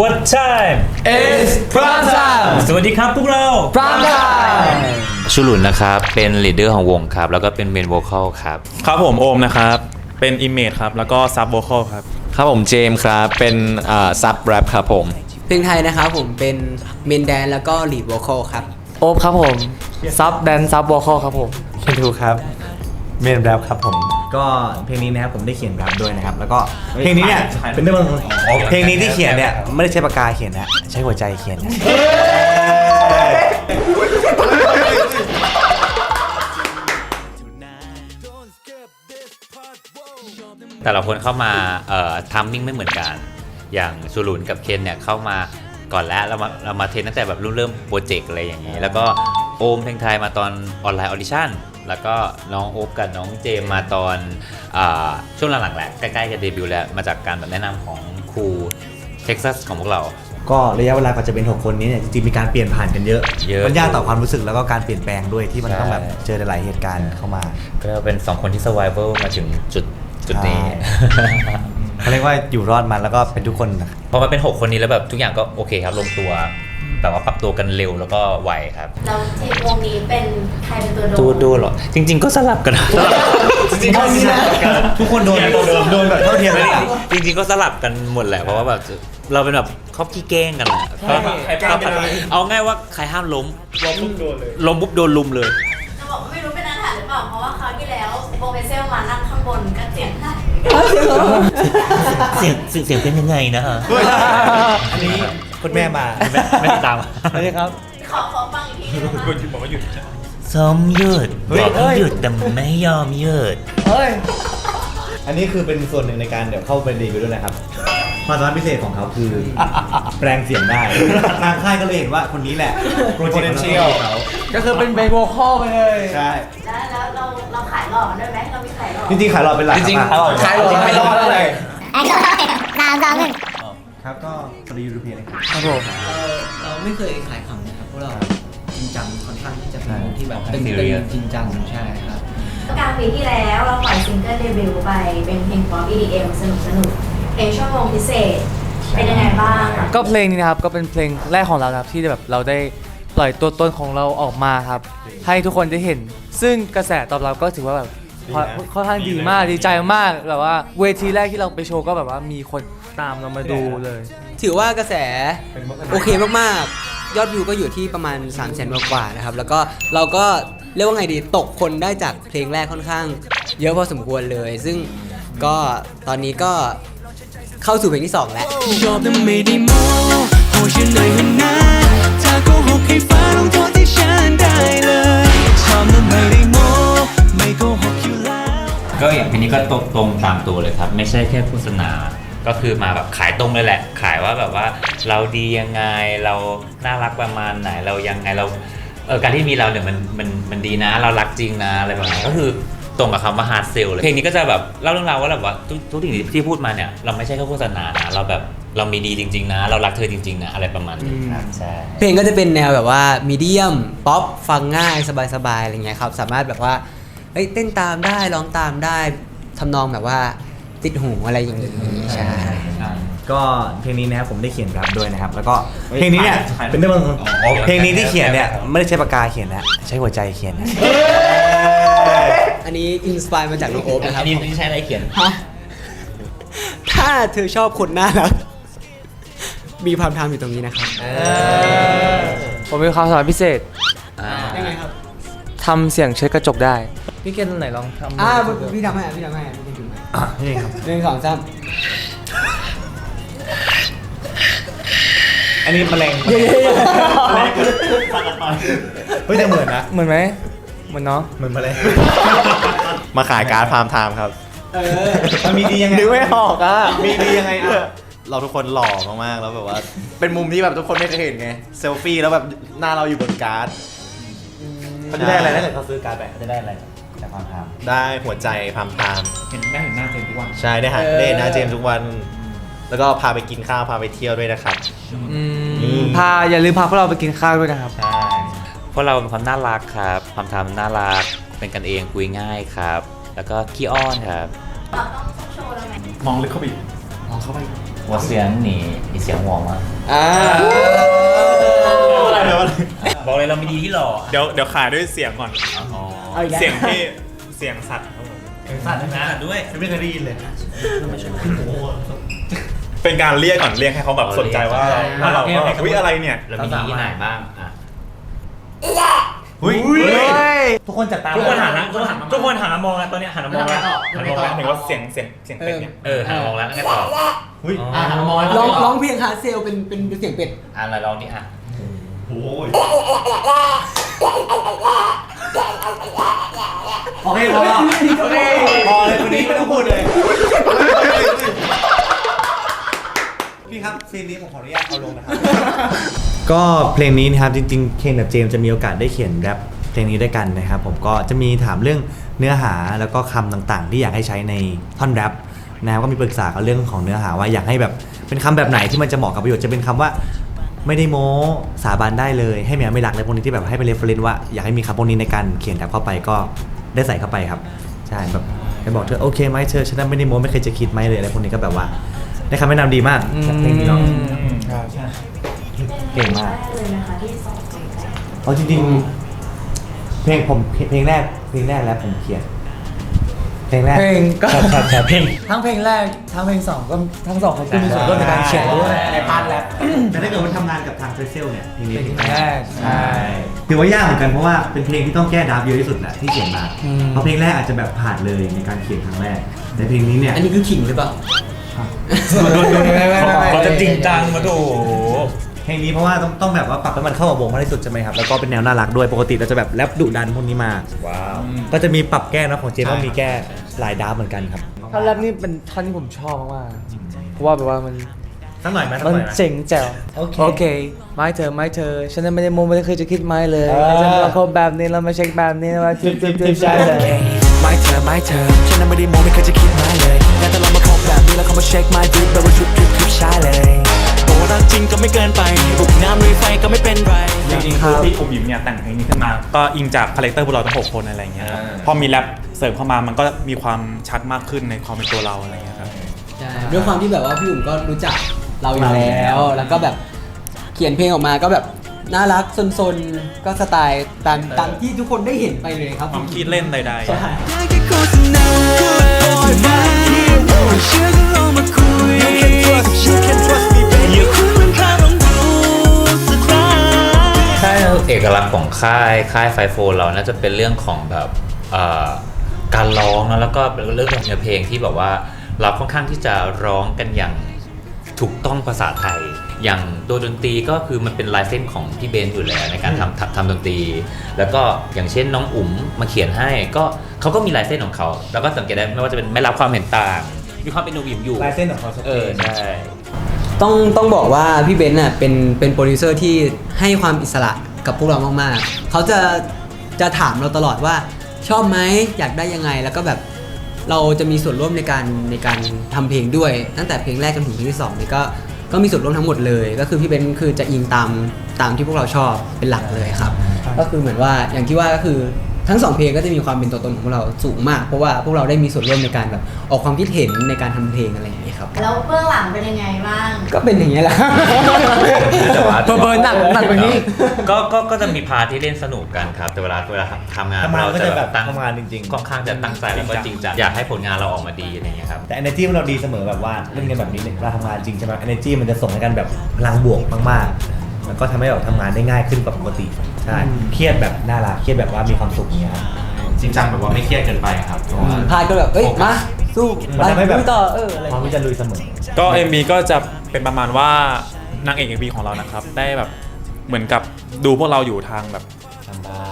What time It's prime time สวัสดีครับพวกเรา prime time ชุลุนนะครับ เป็นลีดเดอร์ของวงครับ แล้วก็เป็นเมนโวคอลครับ ครับผมโอมนะครับ เป็นอิมเมจครับ แล้วก็ซับโวคอลครับ ครับผมเจมส์ครับ เป็นซับแรปครับผมเพลงไทยนะครับผมเป็นเมนแดนแล้วก็ลีด v o ค a l ครับ โอ๊บครับผมซับแดนซับวอลคอลครับผมเคนทูครับ เมนแรปครับผม ก็เพลงนี้นะครับผมได้เขียนแรปด้วยนะครับ แล้วก็เพลงนี้เนี่ยเป็นเรื่องเพลงนี้ที่เขียนเนี่ยไม่ได้ใช้ปากกาเขียนนะใช้หัวใจเขียนนะแต่ละคนเข้ามาเอ่อทัมมิ่งไม่เหมือนกัน อย่างชุลุนกับเคนเนี่ยเข้ามาก่อนแล้วเรามาเรามาเทรนตั้งแต่แบบเริ่มเริ่มโปรเจกต์อะไรอย่างนี้ แล้วก็โอมเพลงไทยมาตอนออนไลน์ออดิชั่น แล้วก็น้องโอ๊บกับน้องเจมมาตอนอาช่วงหลังๆแหละใกล้ๆกับเดบิวต์แล้วมาจากการแบบแนะนำของครูเท็กซัสของพวกเรา ก็ระยะเวลากว่าจะเป็น 6 คนนี้เนี่ยจริงๆมีการเปลี่ยนผ่านกันเยอะเยอะ มันยากต่อความรู้สึกแล้วก็การเปลี่ยนแปลงด้วยที่มันใช่ต้องแบบเจอหลายๆเหตุการณ์เข้ามาก็เป็นสองคนที่ survival มาถึงจุดจุดนี้ใช่เขาเรียกว่าอยู่รอดมันแล้วก็เป็นทุกคนนะครับพอมาเป็น 6 คนนี้แล้วแบบทุกอย่างก็โอเคครับลงตัว แต่ว่าปรับตัวกันเร็วแล้วก็ไวครับ แล้วทีมวงนี้เป็นใครเป็นตัวโดนดูดูเหรอ จริง ๆ ก็สลับกันสลับจริงๆก็สลับกัน ทุกคนโดนโดนแบบเท่าเทียมกัน จริงๆก็สลับกันหมดแหละเพราะว่าแบบเราเป็นแบบครอบขี้เก้งกันแหละก็ก็เอาง่ายว่าใครห้ามล้มล้มปุ๊บโดนเลย ล้มปุ๊บโดนลุมเลย จะบอกว่าไม่รู้เป็นอาถรรพ์หรือเปล่า เพราะว่าคราวที่แล้วโปรเฟสเซลมานั่งข้างบนก็เสียงได้เสียงเสียงเป็นยังไงนะฮะ อันนี้ คุณแม่มาไม่ไม่ติดตามสวัสดีครับ ขอขอฟังอีกทีนึงนะคะซ้อมหยุดเฮ้ยบอกให้หยุดแต่ไม่ยอมหยุดอันนี้คือเป็นส่วนหนึ่งในการเดี๋ยวเข้าไปดีไปด้วยนะครับความสามารถพิเศษของเขาคือ แปลงเสียงได้ ทางค่ายก็เลยเห็นว่าคนนี้แหละ potential ของเขาก็คือเป็นเบนวอลคอลไปเลย ใช่ แล้วแล้วเราเราขายหล่อกันด้วยไหมเรามีขายหล่อจริงๆขายหลอดเป็นหลักจริงๆคบขายหลอดขายหลอดเลยค รับก็สวัสดียูทูเปียนะครับ ครับผมเราไม่เคยขายขำนะครับเพราะเราจริงจังค่อนข้างที่จะเป็นใช่วงที่แบบเป็นซีเป็เรียสนจริงจังใช่ครับ กลางปีที่แล้วเราปล่อยซิงเกิลเดบิวต์ไปเป็นเพลงป๊อป EDM สนุกสนุกเพลงชั่วโมงพิเศษ เป็นยังไงบ้างก็เพลงนี้นะครับก็เป็นเพลงแรกของเรานะครับที่แบบเราได้ปล่อยตัวตนของเราออกมาครับ ให้ทุกคนได้เห็น ซึ่งกระแสตอบรับก็ถือว่าแบบค่อนข้างดีมากดีใจมากแบบว่าเวทีแรกที่เราไปโชว์ก็แบบว่ามีคน ตามเรามาดูเลย ถือว่ากระแสโอเคมากๆ ยอดวิวก็อยู่ที่ประมาณ3 0 0 0 0 0กว่าๆนะครับ แล้วก็เราก็เรียกว่าไงดีตกคนได้จากเพลงแรกค่อนข้าง เยอะพอสมควรเลย ซึ่งก็ตอนนี้ก็เข้าสู่เพลงที่ 2 แล้วชอบแต่ไม่ได้โม้โหฉันเหนื่อยขนาดถ้าโกหกให้ฟ้าลงโทษที่ฉันได้เลยชอบแต่ไม่ได้โม้ไม่โกหกอยู่แล้วก็อย่างเพลงนี้ก็ตรงตรงตามตัวเลยครับ ไม่ใช่แค่โฆษณา ก็คือมาแบบขายตรงเลยแหละ ขายว่าแบบว่าเราดียังไงเราน่ารักประมาณไหนเรายังไงเราเออการที่มีเราเนี่ยมันมันมันดีนะ เรารักจริงนะอะไรแบบนี้ก็คือตรงกับคำว่าฮาร์ดเซลเลยเพลงนี้ก็จะแบบเล่าเรื่องราวว่าแบบว่าทุกทุกสิ่งที่พูดมาเนี่ยเราไม่ใช่แค่โฆษณานะเราแบบเรามีดีจริง ๆ นะ เรารักเธอจริง ๆ นะ อะไรประมาณนี้ครับใช่ เพลงก็จะเป็นแนวแบบว่ามีเดียมป๊อปฟังง่ายสบายๆอะไรเงี้ยครับสามารถแบบว่าเอ้ยเต้นตามได้ร้องตามได้ทำนองแบบว่า ติดหูอะไรอย่างนี้ใช่ ก็เพลงนี้นะครับผมได้เขียนแรปด้วยนะครับ แล้วก็เพลงนี้เนี่ยเป็นเรื่องเพลงนี้ที่เขียนเนี่ยไม่ได้ใช้ปากกาเขียนนะใช้หัวใจเขียนนะอันนี้อินสปายมาจากน้องโอ๊คนะครับอันนี้ใช้อะไรเขียนฮะถ้าเธอชอบคนน่ารักมีพามไทม์อยู่ตรงนี้นะครับผมมีความสามารถพิเศษยังไงครับทำเสียงเช็ดกระจกได้ พี่เกณฑ์ไหนลองทำอ่าพี่ทำให้อะพี่ทำให้ อะพี่ทำให้นี่ครับ หนึ่งสองสามอันนี้แมลงเฮ้ยแต่เหมือนนะ เหมือนไหมเหมือนเนาะเหมือนแมลงมาขายการ์ดพามไทม์ครับ เออมันมีดียังไง นึกไม่ออกอะมีดียังไงอะ เราทุกคนหล่อมากๆ แล้วแบบว่า เป็นมุมที่แบบทุกคนไม่เคยเห็นไง เซลฟี่แล้วแบบหน้าเราอยู่บนการ์ด เขาจะได้อะไรถ้าเกิดเขาซื้อการ์ดไปเขาจะได้อะไร จากความทำได้หัวใจพามไทม์เห็นได้เห็นหน้าเจมส์ทุกวันใช่ได้หาได้เห็นหน้าเจมส์ทุกวัน แล้วก็พาไปกินข้าวพาไปเที่ยวด้วยนะครับ อืมพาอย่าลืมพาพวกเราไปกินข้าวด้วยนะครับ ใช่เพราะเราเป็นความน่ารักครับ ความทำน่ารัก เป็นกันเองคุยง่ายครับ แล้วก็ขี้อ้อนครับ เราต้องโชว์แล้วไหม มองลึกเข้าไปอีกมองเข้าไป我เสียงหนีอีเสียงหวงอะอ่าอะไรเดี๋ยวอะไรบอกเลยเราไม่ดีที่หล่อ เดี๋ยวเดี๋ยวขายด้วยเสียงก่อน อ๋อ เสียงที่เสียงสัตว์ครับผมสัตว์นะด้วยไม่เคยได้ยินเลยเป็นการเรียกก่อนเรียกให้เขาแบบสนใจว่าว่าเราว่าแบบอุ๊ยอะไรเนี่ยเรามีดีที่ไหนบ้างอะอุ้ย ทุกคนจับตาทุกคนหันนะทุกคนหันทุกคนหันมามองนะตอนเนี้ยหันมามองแล้วหันมามองแล้วเห็นว่าเสียงเสียงเสียงเป็ดเนี่ยเออหามองแล้วงั้นต่ออุ้ยอะหันมามองร้องร้องเพลงฮาร์ดเซลเป็นเป็นเป็นเสียงเป็ด อะเราลองดิอะโอ้ย โอเคพอโอเคพอเลยคนนี้ไม่ต้องพูดเลย พี่ครับซีนนี้ผมขออนุญาตเอาลงนะครับ ก็เพลงนี้นะครับจริงๆ เคนกับเจมส์จะมีโอกาสได้เขียนแรปเพลงนี้ด้วยกันนะครับ ผมก็จะมีถามเรื่องเนื้อหาแล้วก็คำต่างๆ ที่อยากให้ใช้ในท่อนแรปนะครับก็มีปรึกษากันเรื่องของเนื้อหาว่าอยากให้แบบเป็นคำแบบไหนที่มันจะเหมาะกับประโยชน์จะเป็นคำว่า ไม่ได้โม้สาบานได้เลยให้เมียไม่รักอะไรพวกนี้ที่แบบให้เป็นเรฟเฟรนว่าอยากให้มีคำพวกนี้ในการเขียนแรปเข้าไปก็ได้ใส่เข้าไปครับใช่แบบไปบอกเธอโอเคไหมเธอฉันไม่ได้โม้ไม่เคยจะคิดไหมเลยอะไรพวกนี้ก็แบบว่าได้คำแนะนำดีมากจากเพลงนี้เนาะเก่งมากแรเลยนะคะที่สองเพลงแรกเอาจริงๆเพลงผมเพลงแรกเพลงแรกแล้วผมเขียนเพ ลงแรกเพลงก็ใช่ใช่ใช่เพลง ทั้งเพลงแรก ทั้งเพลงสองก็ทั้งสองเขาก็มีส่วนร่วมในการเขียนด้วยในพาร์ทแรปแต่ถ้าเกิดว่าทำงานกับทางเฟเซลเนี่ยเพลงนี้เพลงแรก ใช่ถือว่ายากเหมือนกันเพราะว่าเป็นเพลงที่ต้องแก้ดราฟต์เยอะที่สุดแหละที่เขียนมาอืม เพราะเพลงแรกอาจจะแบบผ่านเลยในการเขียนครั้งแรกแต่เพลงนี้เนี่ยอันนี้คือขิงหรือเปล่าเขาจะจริงจังมาดูเพลงนี้เพราะว่าต้องต้องแบบว่าปรับให้มันเข้ากับวงมากที่สุดใช่ไหมครับแล้วก็เป็นแนวน่ารักด้วยปกติเราจะแบบแรปดุดันพวกนี้มา ว้าว ก็จะมีปรับแก้นะของเจมส์ก็มีแก้ห ลายดราฟต์เหมือนกันครับ ท่อนแรกนี่เป็นท่อนที่ผมชอบมากๆเพราะว่าแบบว่ามันสักหน่อยไหมสักมันหน่อยไหม เจ๋งแจ๋วโอเคโอเคไม่เธอไม่เธอ ฉันนั้นไม่ได้โมไม่ได้เคยจะคิดไม่เลยเออ ฉันมาพบแบบนี้เรามาเช็คแบบนี้ว่าทิปทิปทิปใช่เลย ไม่เธอไม่เธอ ฉันนั้นไม่ได้โมไม่เคยจะคิดมาเลยแต่ถ้าเรามาพบแบบนี้แล้วเขามาเช็คไม้ดิฟแบบว่าชุดทริปทริปใช่เลยโอ้ รักจริงก็ไม่เกินไปบุกน้ำลุยไฟก็ไม่เป็นไรจริงๆคือพี่อุ๋มอิ๋มเนี่ยแต่งเพลงนี้ขึ้นมา ก็อิงจากคาแรคเตอร์พวกเราทั้งหกคนอะไรเงี้ยครับพอมีแรปเสริมเข้ามามันก็มีความชัดมากขึ้นในความเป็นตัวเราอะไรเงี้ยครับ ใช่ด้วยความที่แบบว่าพี่อุ่มก็รู้จักเราอยู่แล้ว แล้วก็แบบเขียนเพลงออกมาก็แบบน่ารักซนๆก็สไตล์ตามตามที่ทุกคนได้เห็นไปเลยครับความคิดเล่นใดใช่ได้แค่โฆษณาไม่เชื่อก็ลองมาคุย You can trust You can trust me baby อย่าคุยมันพาลองดูสักครั้งค่ายเอกลักษณ์ของค่ายค่ายไฟโฟนเราน่าจะเป็นเรื่องของแบบเอ่อการร้องนะแล้วก็เรื่องของเนื้อเพลงที่แบบว่าเราค่อนข้างที่จะร้องกันอย่างถูกต้องภาษาไทย อย่างตัวดนตรีก็คือมันเป็นลายเส้นของพี่เบนซ์อยู่แล้วในการทำทำทำดนตรี แล้วก็อย่างเช่นน้องอุ๋มมาเขียนให้ ก็เขาก็มีลายเส้นของเขา แล้วก็สังเกตได้ไม่ว่าจะเป็นไม่รับความเห็นต่างมีความเป็นอุ๋มอิ๋มอยู่ลายเส้นของเขาชัดเอเจอนใช่ ต้องต้องบอกว่าพี่เบนซ์น่ะเป็นเป็นโปรดิวเซอร์ที่ให้ความอิสระกับพวกเรามากๆ เขาจะจะถามเราตลอดว่าชอบไหมอยากได้ยังไงแล้วก็แบบเราจะมีส่วนร่วมในการในการทำเพลงด้วย ตั้งแต่เพลงแรกจนถึงเพลงที่สองนี่ก็ก็มีส่วนร่วมทั้งหมดเลย ก็คือพี่เบนซ์คือจะอิงตามตามที่พวกเราชอบเป็นหลักเลยครับ ก็คือเหมือนว่าอย่างที่ว่าก็คือ ทั้งสองเพลงก็จะมีความเป็นตัวตนของพวกเราสูงมาก เพราะว่าพวกเราได้มีส่วนร่วมในการแบบออกความคิดเห็นในการทำเพลงอะไรอย่างนี้ยครับ แล้วเบื้องหลังเป็นยังไงบ้างก็เป็นอย่างนี้ยแหละ แต่ว่าเบอร์เบอร์หนักหนักกว่านี้ ก็ก็ก็จะมีพาร์ทที่เล่นสนุกกันครับ แต่เวลาเวลาทำงานทำงานเราก็จะจะแบแบบบตั้งทำงานจริงๆค่อนข้างจะตั้งใจแล้วก็จริงจังอยากให้ผลงานเราออกมาดีอะไรอย่างเงี้ยครับ แต่ energy มันเราดีเสมอแบบว่าเล่นกันแบบนี้เนี่ยเวลาทำงานจริงใช่ไหม energy มันจะส่งให้กันแบบพลังบวกมากๆมันก็ทำให้เราทำงานได้ง่ายขึ้นกว่าปกติ ใช่เครียดแบบน่ารักเครียดแบบว่ามีความสุขอย่างเงี้ยครับ จริงจังแบบว่าไม่เครียดเกินไปครับพลาดก็แบบเอ้ย มา สู้มันทำให้แบบ ลุยต่อเอออะไรพร้อมที่จะลุยเสมอ ก็ MV ก็จะเป็นประมาณว่านางเอก MV ของเรานะครับ ได้แบบเหมือนกับดูพวกเราอยู่ทางแบบ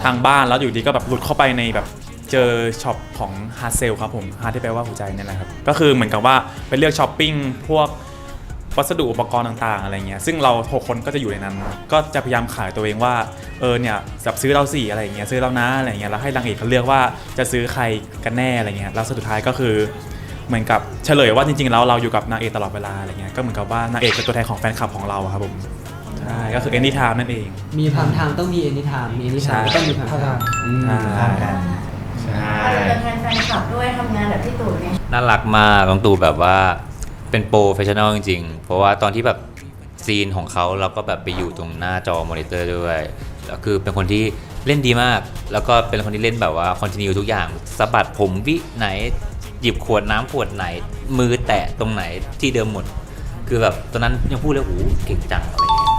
ทางบ้านแล้วอยู่ดีก็แบบหลุดเข้าไปในแบบเจอช็อปของฮาร์เซลครับผมฮาร์ที่แปลว่าหัวใจเนี่ยแหละครับ ก็คือเหมือนกับว่าไปเลือกช้อปปิ้งพวก วัสดุอุปกรณ์ต่างๆอะไรเงี้ยซึ่งเราหกคนก็จะอยู่ในนั้น ก็จะพยายามขายตัวเองว่าเออเนี่ยแบบซื้อเราสี่อะไรเงี้ยซื้อเรานะอะไรเงี้ยแล้วให้นางเอกเขาเลือกว่าจะซื้อใครกันแน่อะไรเงี้ยแล้วสุดท้ายก็คือเหมือนกับเฉลยว่าจริงๆแล้วเราอยู่กับนางเอกตลอดเวลาอะไรเงี้ยก็เหมือนกับว่านางเอกเป็นตัวแทนของแฟนคลับของเราครับผมใช่ก็คือ anytime นั่นเอง มีพามไทม์ต้องมี anytime มี anytime ก็ต้องมีพามไทม์อืมข้ามกันอาจจะเป็นแทนแฟนคลับด้วยทำงานแบบพี่ตู่เนี่ย น่ารักมากน้องตูแบบว่า เป็นโปรเฟชชั่นอลจริงๆ เพราะว่าตอนที่แบบซีนของเขาเราก็แบบไปอยู่ตรงหน้าจอมอนิเตอร์ด้วยแล้วคือเป็นคนที่เล่นดีมาก แล้วก็เป็นคนที่เล่นแบบว่าคอนติเนียทุกอย่างสะบัดผมวิไหน หยิบขวดน้ำขวดไหน มือแตะตรงไหนที่เดิมหมด คือแบบตอนนั้นยังพูดเลยโอ้โหเก่งจังอะไรอย่างเงี้ย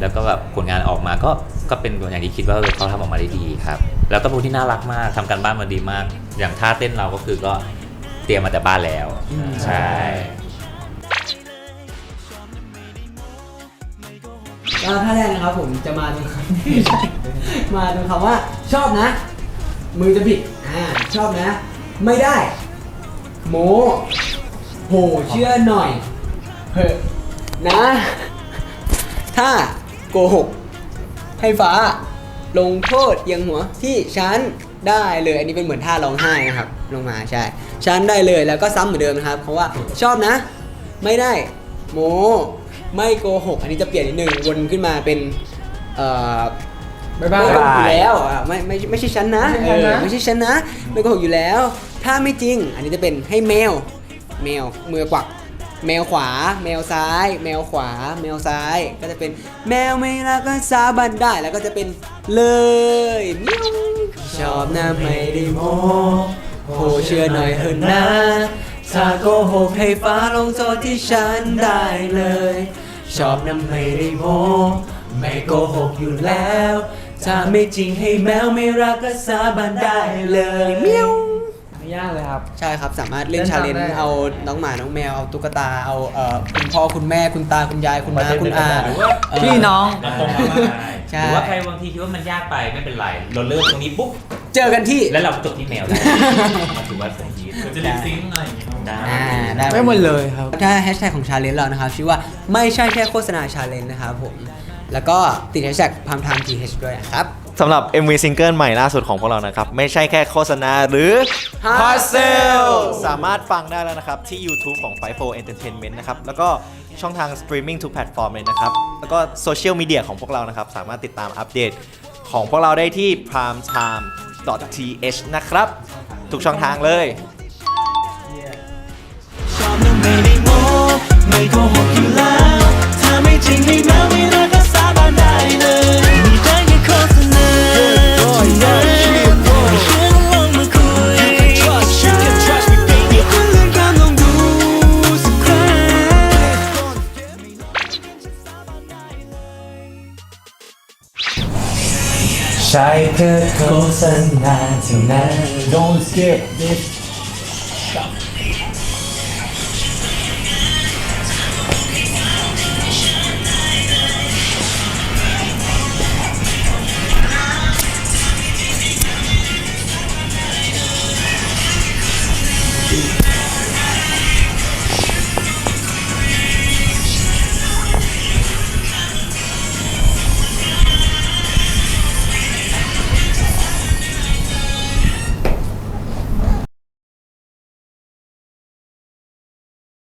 แล้วก็แบบผลงานออกมาก็ก็เป็นตัวอย่างที่คิดว่าเออเขาทำออกมาได้ดีครับ แล้วก็เป็นคนที่น่ารักมากทำการบ้านมาดีมาก อย่างท่าเต้นเราก็คือก็เตรียมมาแต่บ้านแล้ว ใช่ แล้วท่าแรกนะครับผมจะมาตรงคำมาตรงคำว่า ชอบนะ มือจะผิดอ่าชอบนะ ไม่ได้ โมโหเชื่อหน่อยเหอะนะ ถ้าโกหก ให้ฟ้า ลงโทษยังหัวที่ฉันได้เลย อันนี้เป็นเหมือนท่าร้องไห้นะครับ ลงมาใช่ฉันได้เลยแล้วก็ซ้ำเหมือนเดิมนะครับ เพราะว่าชอบนะ ไม่ได้ โม ไม่โกหก อันนี้จะเปลี่ยนนิดนึงวนขึ้นมาเป็นเอ่อบ๊ายบายไม่โกหกอยู่แล้วอะไม่ไม่ไม่ใช่ฉันนะไม่ใช่ฉันนะ เออไม่ใช่ฉันนะไม่โกหกอยู่แล้ว ถ้าไม่จริง อันนี้จะเป็นให้แมวแมวมือกวักแมวขวา แมวซ้าย แมวขวา แมวซ้าย ก็จะเป็นแมวไม่รักก็สาบันได้แล้วก็จะเป็นเลยมิวชอบนะไม่ได้โมโหเชื่อหน่อยเถอะนะถ้าโกหกให้ฟ้าลงโทษที่ฉันได้เลย ชอบนะไม่ได้โมไม่โกหกอยู่แล้ว ถ้าไม่จริงให้แมวไม่รักก็สาบันได้เลยมิวไม่ยากเลยครับ ใช่ครับสามารถเล่นเล่นชาเลนตามได้เอาน้องหมาน้องแมวเอาตุ๊กตาเอาเอ่อคุณพ่อคุณแม่คุณตาคุณยายคุณน้าคุณอาเอ่อพี่น้องตรงมาใช่ หรือว่าใครบางทีคิดว่ามันยากไปไม่เป็นไร เราเริ่มตรงนี้ปุ๊บ เจอกันที่ แล้วเราจบที่แมวได้มันถือว่าสมยีดจะลิซิงอะไรอย่างเงี้ยได้อ่าได้ไม่หมดเลยครับ ถ้าแฮชแท็กของชาเลนจ์เรานะครับชื่อว่าไม่ใช่แค่โฆษณาชาเลนจ์นะครับผม แล้วก็ติดแฮชแท็กพามไทม์ทีเด้วยนะครับ สำหรับ MV ซิงเกิลใหม่ล่าสุดของพวกเรานะครับ ไม่ใช่แค่โฆษณาหรือ Hot Sale สามารถฟังได้แล้วนะครับ ที่ YouTube ของ f i 4 Entertainment นะครับ แล้วก็ช่องทางสตรีมมิ่งทุกแพลตฟอร์มเลยนะครับ แล้วก็โซเชียลมีเดียของพวกเรานะครับ สามารถติดตามอัปเดตของพวกเราได้ที่ th นะครับ ทุกช่องทางเลย ชอบนะไม่ได้โมไม่โกหกอยู่แล้ว ถ้าไม่จริงให้แมวไม่รักก็สาบานได้เลย ใช่เพื่อโฆษณาเท่านั้น Don't skip this